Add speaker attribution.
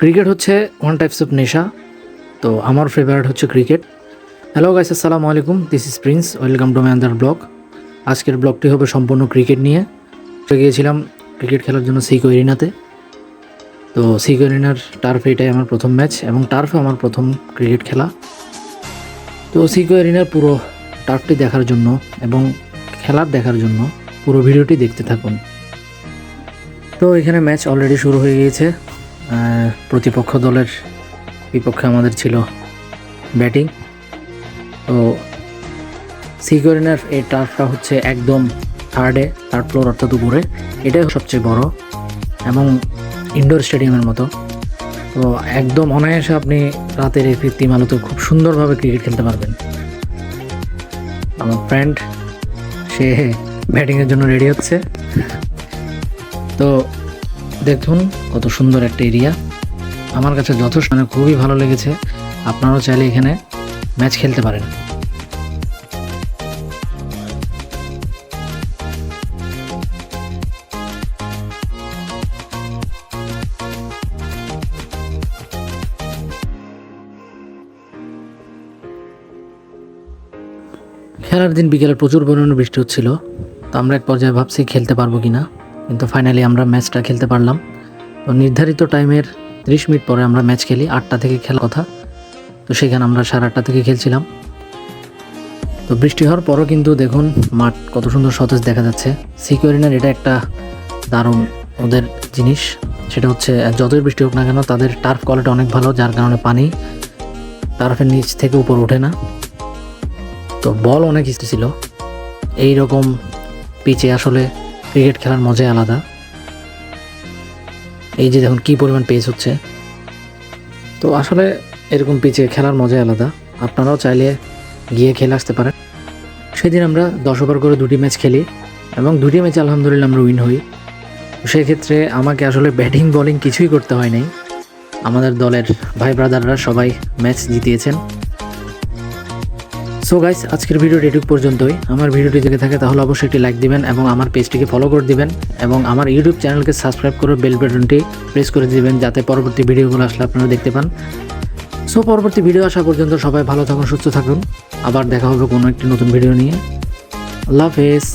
Speaker 1: Cricket হচ্ছে one types of নেশা। তো আমার ফেভারিট হচ্ছে ক্রিকেট। হ্যালো গাইস আসসালামু আলাইকুম। This is Prince welcome to my another blog আজকের ব্লগটি হবে সম্পূর্ণ ক্রিকেট নিয়ে। গিয়েছিলাম ক্রিকেট খেলার জন্য সিকো এরিনাতে তো সিকো এরিনার টার্ফে এটাই আমার প্রথম ম্যাচ এবং টার্ফে আমার প্রথম ক্রিকেট খেলা। তো সিকো এরিনার পুরো টার্ফটি দেখার জন্য এবং খেলার দেখার জন্য পুরো ভিডিওটি দেখতে থাকুন। তো এখানে ম্যাচ অলরেডি শুরু হয়ে গিয়েছে। প্রতিপক্ষ দলের বিপক্ষে আমাদের ছিল ব্যাটিং। তো সিকিউরিনার এই টার্ফটা হচ্ছে একদম থার্ডে থার্ড ফ্লোর অর্থাৎ উপরে। এটাই সবচেয়ে বড় এবং ইনডোর স্টেডিয়ামের মতো। তো একদম অনায়াসে আপনি রাতের এই কৃত্রিম আলোতে খুব সুন্দরভাবে ক্রিকেট খেলতে পারবেন। আমার ফ্রেন্ড সে ব্যাটিংয়ের জন্য রেডি হচ্ছে। তো দেখুন কত সুন্দর একটা এরিয়া। আমার কাছে যথেষ্ট মানে খুবই ভালো লেগেছে। আপনারাও চাইলে এখানে ম্যাচ খেলতে পারেন। খেলার দিন বিকেলে প্রচুর পরিমাণে বৃষ্টি হচ্ছিল, তো আমরা এক পর্যায়ে ভাবছি খেলতে পারব কি না কিন্তু ফাইনালি আমরা ম্যাচটা খেলতে পারলাম। তো নির্ধারিত টাইমের ত্রিশ মিনিট পরে আমরা ম্যাচ খেলি, আটটা থেকে খেলার কথা। তো সেখানে আমরা সাড়ে আটটা থেকে খেলছিলাম। তো বৃষ্টি হওয়ার পরও কিন্তু দেখুন মাঠ কত সুন্দর সতেজ দেখা যাচ্ছে। সিকিউরিনার এটা একটা দারুণ ওদের জিনিস। সেটা হচ্ছে যতই বৃষ্টি হোক না কেন, তাদের টার্ফ কোয়ালিটি অনেক ভালো, যার কারণে পানি টার্ফের নিচ থেকে উপর ওঠে না। তো বল অনেক ছিল। এই রকম পিচে আসলে ক্রিকেট খেলার মজাই আলাদা। এই যে দেখুন, কী পরিমাণ পেস হচ্ছে। তো আসলে এরকম পিচে খেলার মজাই আলাদা। আপনারাও চাইলে গিয়ে খেলে আসতে পারেন। সেদিন আমরা দশ ওভার করে দুটি ম্যাচ খেলি এবং দুটি ম্যাচে আলহামদুলিল্লাহ আমরা উইন হই। সেক্ষেত্রে আমাকে আসলে ব্যাটিং, বলিং কিছুই করতে হয় নাই আমাদের দলের ভাই ব্রাদাররা সবাই ম্যাচ জিতিয়েছেন। সো গাইস আজকের ভিডিও এটুকু পর্যন্তই। আমার ভিডিওটি দেখে থাকে, তাহলে অবশ্যই একটি লাইক দিবেন এবং আমার পেজটিকে ফলো করে দিবেন এবং আমার ইউটিউব চ্যানেলকে সাবস্ক্রাইব করে বেল বাটনটি প্রেস করে দিবেন যাতে পরবর্তী ভিডিওগুলো আসলে আপনারা দেখতে পান। সো পরবর্তী ভিডিও আসা পর্যন্ত সবাই ভালো থাকুন, সুস্থ থাকুন। আবার দেখা হবে কোনো একটি নতুন ভিডিও নিয়ে। আল্লাহ হাফেজ।